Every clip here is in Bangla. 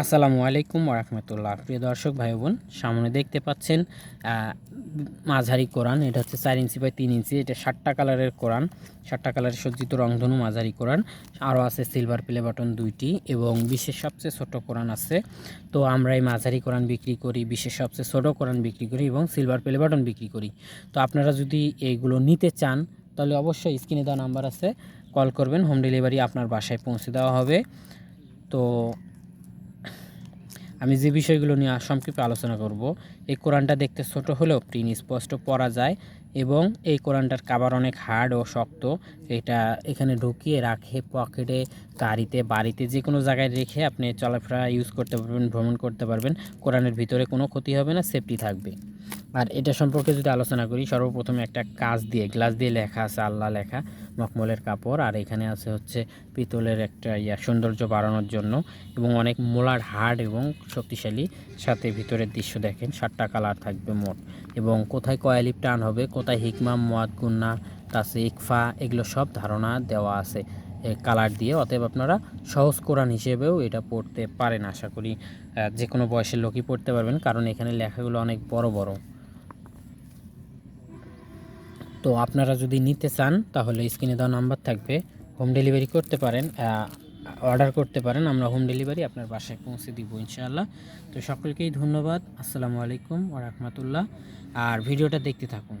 আসসালামু আলাইকুম রহমতুল্লাহ প্রিয় দর্শক ভাই বোন সামনে দেখতে পাচ্ছেন মাঝারি কোরআন। এটা হচ্ছে চার ইঞ্চি বাই তিন ইঞ্চি। এটা ষাটটা কালারের কোরআন। ষাটটা কালারের সজ্জিত রংধনু মাঝারি কোরআন। আরও আছে সিলভার প্লে বাটন দুইটি এবং বিশেষ সবচেয়ে ছোট কোরআন আছে। তো আমরা এই মাঝারি কোরআন বিক্রি করি, বিশেষ সবচেয়ে ছোট কোরআন বিক্রি করি এবং সিলভার প্লে বাটন বিক্রি করি। তো আপনারা যদি এইগুলো নিতে চান, তাহলে অবশ্যই স্ক্রিনে দেওয়া নাম্বার আছে, কল করবেন, হোম ডেলিভারি আপনার বাসায় পৌঁছে দেওয়া হবে। তো আমি যে বিষয়গুলো নিয়ে সংক্ষেপে আলোচনা করব, এই কোরআনটা দেখতে ছোট হলেও প্রিন্ট স্পষ্ট পড়া যায় এবং এই কোরআনটার কাবার অনেক হার্ড ও শক্ত। এটা এখানে ঢুকিয়ে রাখে, পকেটে, গাড়িতে, বাড়িতে, যে কোনো জায়গায় রেখে আপনি চলাফেরা ইউজ করতে পারবেন, ভ্রমণ করতে পারবেন। কোরআনের ভিতরে কোনো ক্ষতি হবে না সেফটি থাকবে। আর এটা সম্পর্কে যদি আলোচনা করি, সর্বপ্রথমে একটা কাজ দিয়ে গ্লাস দিয়ে লেখা আছে, আল্লাহ লেখা। মখমলের কাপড়, আর এখানে আছে হচ্ছে পিতলের একটা ইয়া, সৌন্দর্য বাড়ানোর জন্য এবং অনেক মোলার হার্ড এবং শক্তিশালী সাথে ভিতরের দৃশ্য দেখেন, সাতটা কালার থাকবে মোট। এবং কোথায় কয়ালিপ টান হবে, কোথায় হিকমা, মোয়াদ গুন্না তাছে ইকফা, এগুলো সব ধারণা দেওয়া আছে। কালার দিয়ে, অতএব আপনারা সহজ কোরআন হিসেবেও এটা পড়তে পারেন, আশা করি যে কোনো বয়সের লোকই পড়তে পারবেন, কারণ এখানে লেখাগুলো অনেক বড় বড়। তো আপনারা যদি নিতে চান, তাহলে স্ক্রিনে দেওয়া নাম্বার থাকবে। হোম ডেলিভারি করতে পারেন অর্ডার করতে পারেন, আমরা হোম ডেলিভারি আপনার বাসায় পৌঁছে দিব ইনশাআল্লাহ। তো সকলকেই ধন্যবাদ, আসসালামু আলাইকুম ওরহমতুল্লাহ রহমতুল্লাহ। আর ভিডিওটা দেখতে থাকুন।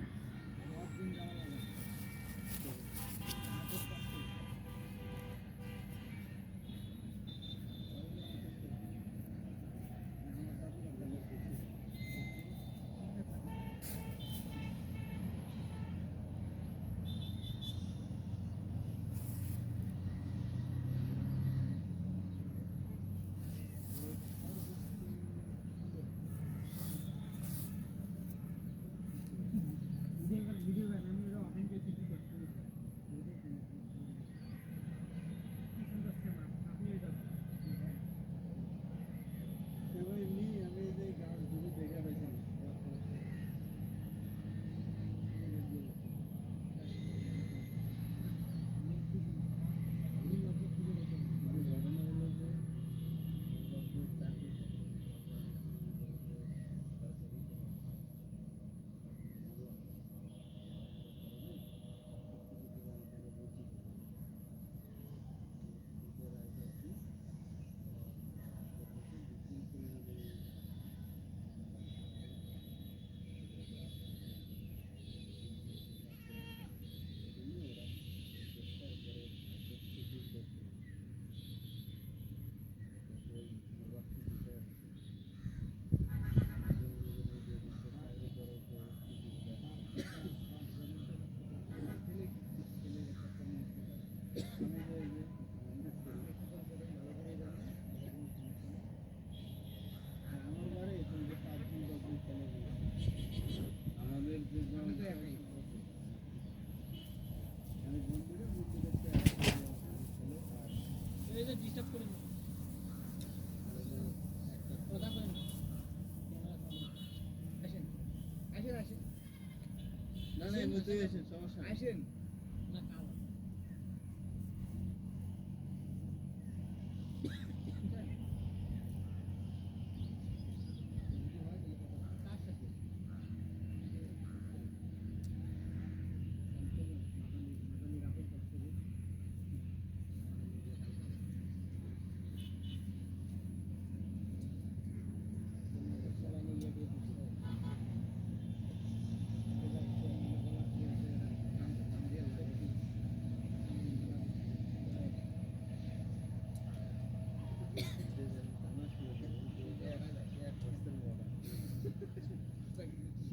না না বুঝতে গেছি সমস্যা নেই। আসেন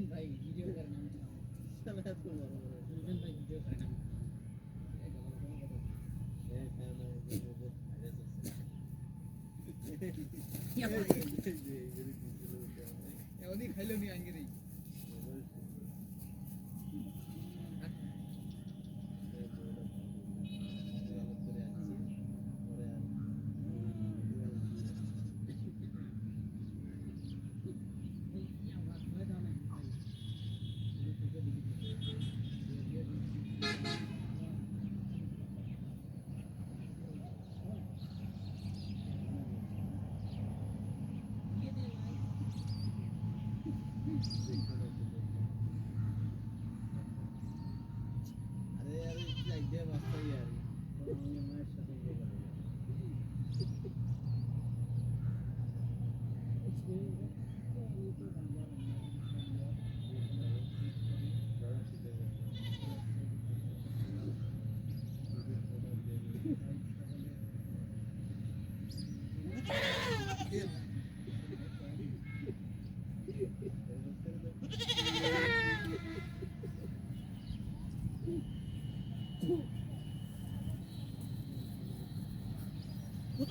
ভাই ভিডিও করেন আমি শালা এত বড় বড়। বলবেন ভাই ভিডিও করেন আমি এই ফ্যান আমার উপরে উপরে ভাইরাস আছে। কি আপনার এই যে, এই যে দিছিল ওটা। এমনি খাইলো নি আঙ্গিরি Yeah.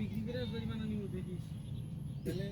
বিক্রি করে পরিমাণ আমি দেখিস তাহলে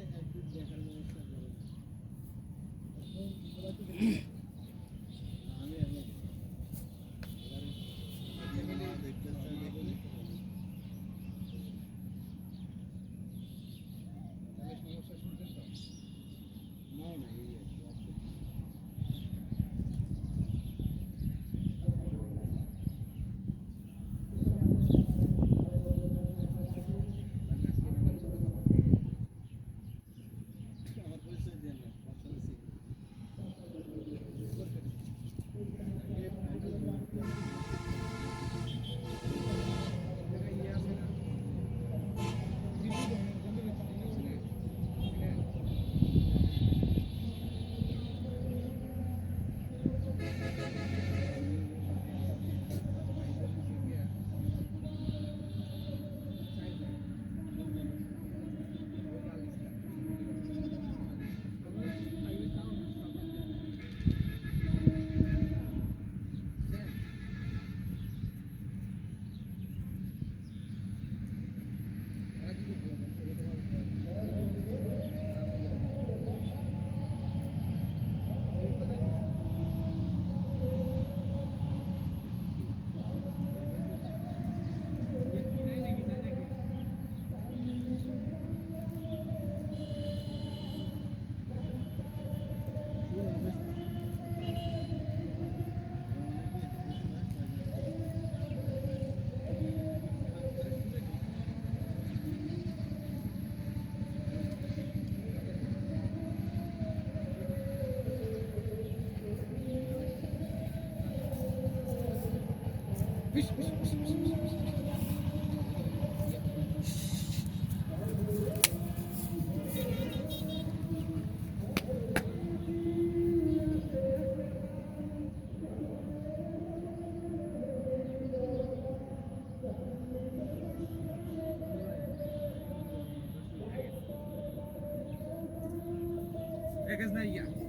একাজ না ইয়া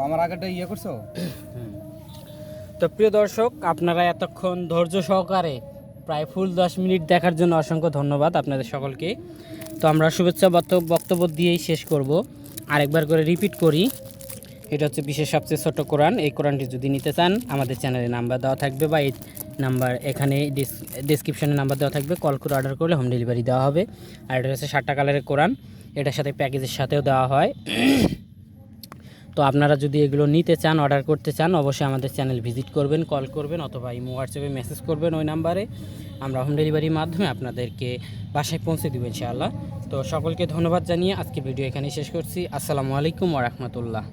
আমার আগেটা ইয়ে করছ? তো প্রিয় দর্শক, আপনারা এতক্ষণ ধৈর্য সহকারে প্রায় ফুল দশ মিনিট দেখার জন্য অসংখ্য ধন্যবাদ আপনাদের সকলকে। তো আমরা শুভেচ্ছা বক্ত- বক্তব্য দিয়েই শেষ করব। আরেকবার করে রিপিট করি। এটা হচ্ছে বিশ্বের সবচেয়ে ছোট কোরআন। এই কোরআনটি যদি নিতে চান, আমাদের চ্যানেলে নাম্বার দেওয়া থাকবে বা এই নাম্বার এখানে ডিসক্রিপশনে নাম্বার দেওয়া থাকবে। কল করে অর্ডার করলে হোম ডেলিভারি দেওয়া হবে। আর এটা হচ্ছে ষাটটা কালারের কোরআন। এটার সাথে প্যাকেজের সাথেও দেওয়া হয়। তো আপনারা যদি এগুলো নিতে চান অর্ডার করতে চান, অবশ্যই আমাদের চ্যানেল ভিজিট করবেন কল করবেন অথবা ইমো হোয়াটসঅ্যাপে মেসেজ করবেন ওই নাম্বারে আমরা হোম ডেলিভারির মাধ্যমে আপনাদেরকে বাসায় পৌঁছে দেবেন ইনশাআল্লাহ। তো সকলকে ধন্যবাদ জানিয়ে আজকে ভিডিও এখানেই শেষ করছি। আসসালামু আলাইকুম ওরহমতুল্লাহ